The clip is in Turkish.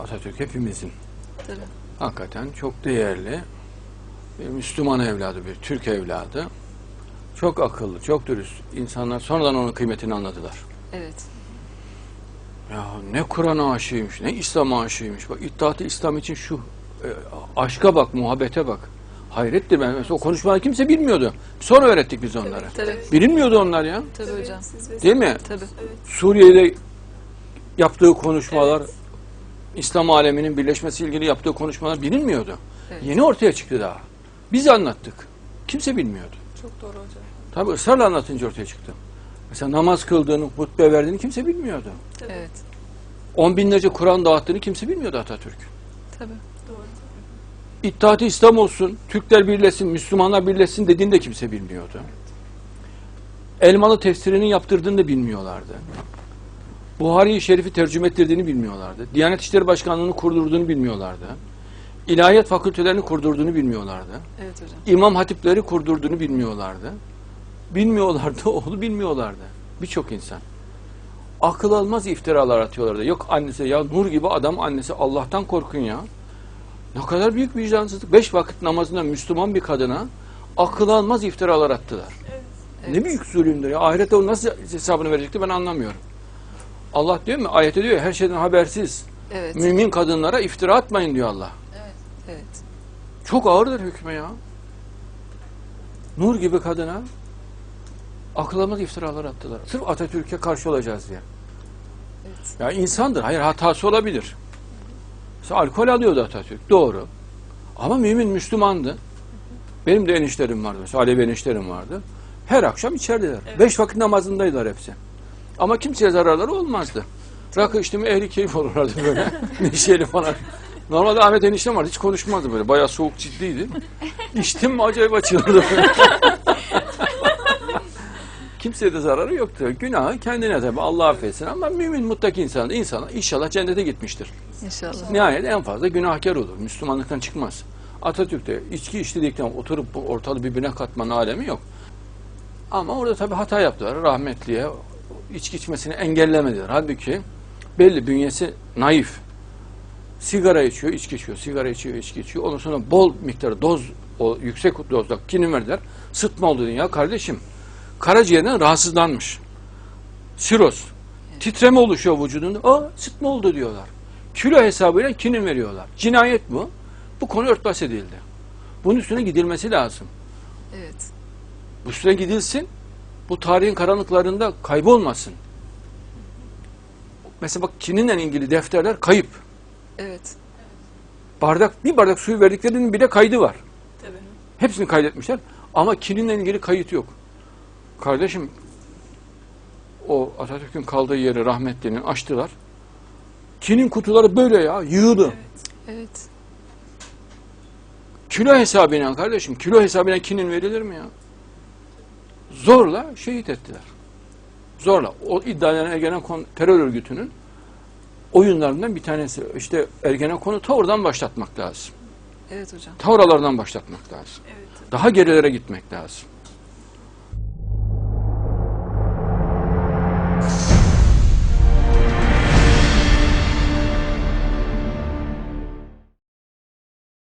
Atatürk hepimizin. Tabii. Hakikaten çok değerli. bir Müslüman evladı bir, Türk evladı. Çok akıllı, çok dürüst. İnsanlar sonradan onun kıymetini anladılar. Evet. Ya ne Kur'an aşığıymış, ne İslam aşığıymış. Bak İttihat-ı İslam için şu e, aşka bak, muhabbete bak. Hayrettir ben. Mesela o konuşmaları kimse bilmiyordu. Sonra öğrettik biz onlara. Tabii. Bilinmiyordu onlar ya. Tabii hocam. Değil mi? Tabii. Suriye'de yaptığı konuşmalar, İslam aleminin birleşmesi ilgili yaptığı konuşmalar bilinmiyordu. Evet. Yeni ortaya çıktı daha. Biz anlattık. Kimse bilmiyordu. Çok doğru hocam. Tabii ısrarla anlatınca ortaya çıktı. Mesela namaz kıldığını, hutbe verdiğini kimse bilmiyordu. Evet. On binlerce Kur'an dağıttığını kimse bilmiyordu Atatürk. Tabii. Doğru. İttihat-ı İslam olsun, Türkler birleşsin, Müslümanlar birleşsin dediğini de kimse bilmiyordu. Elmalı tefsirini yaptırdığını da bilmiyorlardı. Buhari-i Şerif'i tercüme ettirdiğini bilmiyorlardı. Diyanet İşleri Başkanlığı'nı kurdurduğunu bilmiyorlardı. İlahiyat fakültelerini kurdurduğunu bilmiyorlardı. Evet hocam. İmam hatipleri kurdurduğunu bilmiyorlardı. Bilmiyorlardı, oğlu bilmiyorlardı. Birçok insan. Akıl almaz iftiralar atıyorlardı. Yok annesi, ya nur gibi adam annesi Allah'tan korkun ya. Ne kadar büyük vicdansızlık. Beş vakit namazında Müslüman bir kadına akıl almaz iftiralar attılar. Ne büyük zulümdür ya. Ahirette o nasıl hesabını verecekti ben anlamıyorum. Allah diyor mu? Ayette diyor ya, her şeyden habersiz. Evet. Mümin kadınlara iftira atmayın diyor Allah. Evet. Çok ağırdır hükmü ya. Nur gibi kadına akıllamaz iftiralar attılar. Sırf Atatürk'e karşı olacağız diye. Evet. Ya insandır. Hayır hatası olabilir. Mesela alkol alıyordu Atatürk. Doğru. Ama mümin Müslümandı. Benim de enişlerim vardı. Mesela Alevi enişlerim vardı. Her akşam içerdiler. Beş vakit namazındaydılar hepsi. Ama kimseye zararları olmazdı. Rakı içti mi ehli keyif olurlardı böyle. Neşeli falan. Normalde Ahmet eniştem vardı. Hiç konuşmazdı böyle. Bayağı soğuk ciddiydi. İçtim mi acayip açılırdı. Kimseye de zararı yoktu. Günahı kendine tabi. Allah affetsin. Ama mümin muttaki insan, insan inşallah cennete gitmiştir. İnşallah. Nihayet en fazla günahkar olur. Müslümanlıktan çıkmaz. Atatürk'te içki içtiğinden oturup bu ortalığı birbirine katmanın alemi yok. Ama orada tabii hata yaptılar. Rahmetliye içki içmesini engellemediler. Halbuki belli bünyesi naif. Sigara içiyor, içki içiyor, sigara içiyor, içki içiyor. Ondan sonra bol miktarı doz, o yüksek dozda kinin verdiler. Sıtma oldu ya kardeşim. Karaciğerden rahatsızlanmış. Siroz. Titreme oluşuyor vücudunda. Aa sıtma oldu diyorlar. Kilo hesabıyla kinin veriyorlar. Cinayet bu. Bu konu örtbas edildi. Bunun üstüne gidilmesi lazım. Evet. Bu üstüne gidilsin. Bu tarihin karanlıklarında kaybolmasın. Mesela bak kininle ilgili defterler kayıp. Evet. Bardak bir bardak suyu verdiklerinin bile kaydı var. Tabii. Hepsini kaydetmişler. Ama kininle ilgili kayıt yok. Kardeşim o Atatürk'ün kaldığı yeri rahmetlinin açtılar. Kinin kutuları böyle ya yığılı. Evet. Kilo hesabıyla kardeşim kilo hesabıyla kinin verilir mi ya? Zorla şehit ettiler. Zorla. O iddialanan Ergenekon terör örgütünün oyunlarından bir tanesi. İşte Ergenekon'u ta oradan başlatmak lazım. Evet hocam. Ta oralardan başlatmak lazım. Evet. Daha gerilere gitmek lazım.